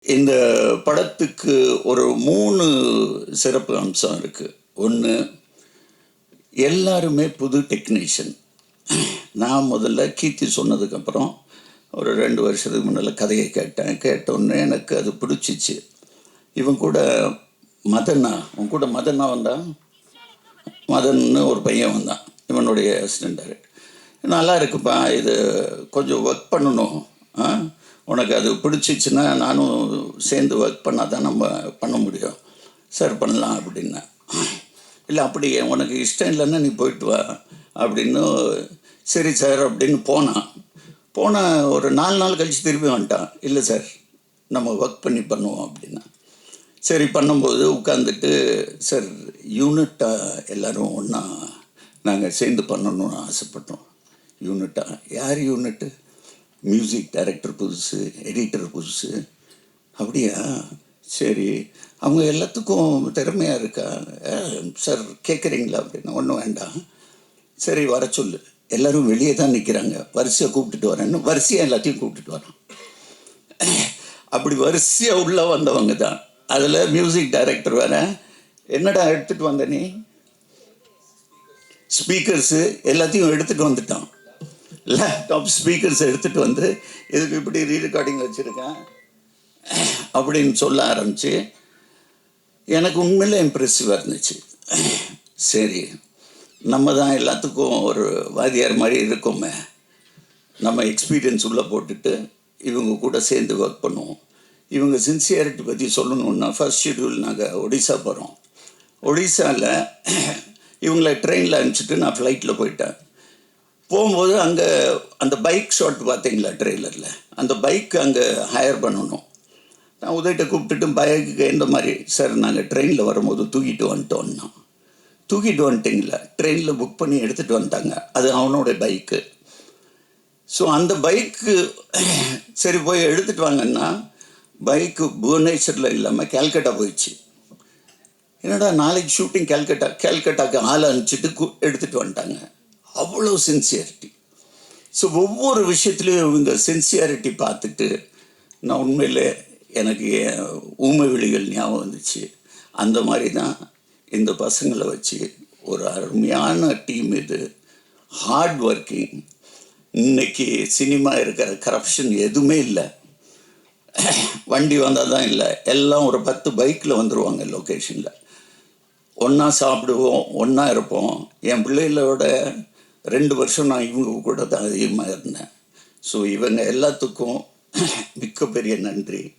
இந்த படத்துக்கு ஒரு மூணு சிறப்பு அம்சம் இருக்குது ஒன்று எல்லாருமே புது டெக்னீஷியன். நான் முதல்ல கீர்த்தி சொன்னதுக்கப்புறம் ஒரு ரெண்டு வருஷத்துக்கு முன்னால் கதையை கேட்டேன். கேட்டோன்னே எனக்கு அது பிடிச்சிச்சு. இவன் கூட மதனா உன் கூட மதனா வந்தான் மதன்னு ஒரு பையன் வந்தான் இவனுடைய அசிஸ்டன்ட் டைரக்டர் நல்லா இருக்குப்பா இது கொஞ்சம் ஒர்க் பண்ணணும். ஆ? உனக்கு அது பிடிச்சிச்சுன்னா நானும் சேர்ந்து ஒர்க் பண்ணால் தான் நம்ம பண்ண முடியும். சார் பண்ணலாம் அப்படின்னா. இல்லை அப்படி உனக்கு இஷ்டம் இல்லைன்னா நீ போயிட்டு வா அப்படின்னு சரி சார் அப்படின்னு போனான். போன ஒரு நாலு நாள் கழித்து திரும்பி வந்துட்டான். இல்லை சார் நம்ம ஒர்க் பண்ணி பண்ணுவோம் அப்படின்னா. சரி பண்ணும்போது உட்காந்துட்டு சார் யூனிட்டாக எல்லோரும் ஒன்றா நாங்கள் சேர்ந்து பண்ணணும்னு ஆசைப்பட்டோம். யூனிட்டாக யார் யூனிட்டு மியூசிக் டைரக்டர் புதுசு எடிட்டர் புதுசு. அப்படியா? சரி. அவங்க எல்லாத்துக்கும் திறமையாக இருக்கா? சார் கேட்குறீங்களா அப்படின்னா? ஒன்றும் வேண்டாம். சரி வர சொல்லு. எல்லோரும் வெளியே தான் நிற்கிறாங்க வரிசையாக கூப்பிட்டுட்டு வரேன்னு வரிசையாக எல்லாத்தையும் கூப்பிட்டுட்டு வரான். அப்படி வரிசையாக உள்ளே வந்தவங்க தான். அதில் மியூசிக் டைரக்டர் வேற. என்னடா எடுத்துகிட்டு வந்த நீ? ஸ்பீக்கர்ஸு எல்லாத்தையும் எடுத்துகிட்டு வந்துட்டான். லேப்டாப் ஸ்பீக்கர்ஸ் எடுத்துகிட்டு வந்து இதுக்கு இப்படி ரீ ரெக்கார்டிங் வச்சுருக்கேன் அப்படின்னு சொல்ல ஆரம்பிச்சு எனக்கு உண்மையிலே இம்ப்ரெசிவாக இருந்துச்சு. சரி நம்ம தான் எல்லாத்துக்கும் ஒரு வாதியார் மாதிரி இருக்கோமே. நம்ம எக்ஸ்பீரியன்ஸ் உள்ளே போட்டுட்டு இவங்க கூட சேர்ந்து ஒர்க் பண்ணுவோம். இவங்க சின்சியாரிட்டி பற்றி சொல்லணுன்னா ஃபர்ஸ்ட் ஷெடியூல் நாங்கள் ஒடிசா போகிறோம் ஒடிசாவில் இவங்களை ட்ரெயினில் அனுப்பிச்சிட்டு நான் ஃப்ளைட்டில் போயிட்டேன். போகும்போது அங்கே அந்த பைக் ஷாட் பார்த்தீங்களா ட்ரெய்லரில் அந்த பைக் அங்கே ஹையர் பண்ணணும். நான் உதயிட்ட கூப்பிட்டுட்டு பைக்கு எந்த மாதிரி சார் நாங்கள் ட்ரெயினில் வரும்போது தூக்கிட்டு வந்துட்டோம்னா. தூக்கிட்டு வந்துட்டிங்களா? ட்ரெயினில் புக் பண்ணி எடுத்துகிட்டு வந்துட்டாங்க. அது அவனோட பைக்கு ஸோ அந்த பைக்கு சரி போய் எடுத்துகிட்டு வாங்கன்னா பைக்கு புவனேஸ்வரில் இல்லாமல் கேல்கட்டா போயிடுச்சு. என்னடா நாளைக்கு ஷூட்டிங் கேல்கட்டா கேல்கட்டாக்கு ஆள் அனுப்பிச்சிட்டு கு- எடுத்துகிட்டு வந்துட்டாங்க. அவ்வளோ சின்சியாரிட்டி ஸோ ஒவ்வொரு விஷயத்துலையும் இந்த சின்சியாரிட்டி பார்த்துட்டு நான் உண்மையில் எனக்கு ஊமை விழிகள் ஞாபகம் வந்துச்சு. அந்த மாதிரி தான் இந்த பசங்களை வச்சு ஒரு அருமையான டீம் இது. ஹார்ட் ஒர்க்கிங் இன்னைக்கு சினிமா இருக்கிற கரப்ஷன் எதுவுமே இல்லை. வண்டி வந்தால் தான் இல்லை. எல்லாம் ஒரு பத்து பைக்கில் வந்துடுவாங்க லொக்கேஷனில் ஒன்றா சாப்பிடுவோம் ஒன்றா இருப்போம். என் பிள்ளைகளோட ரெண்டு வருஷம் நான் இவங்க கூட தான் அதிகமாக இருந்தேன் ஸோ இவங்க எல்லாத்துக்கும் மிக்க பெரிய நன்றி.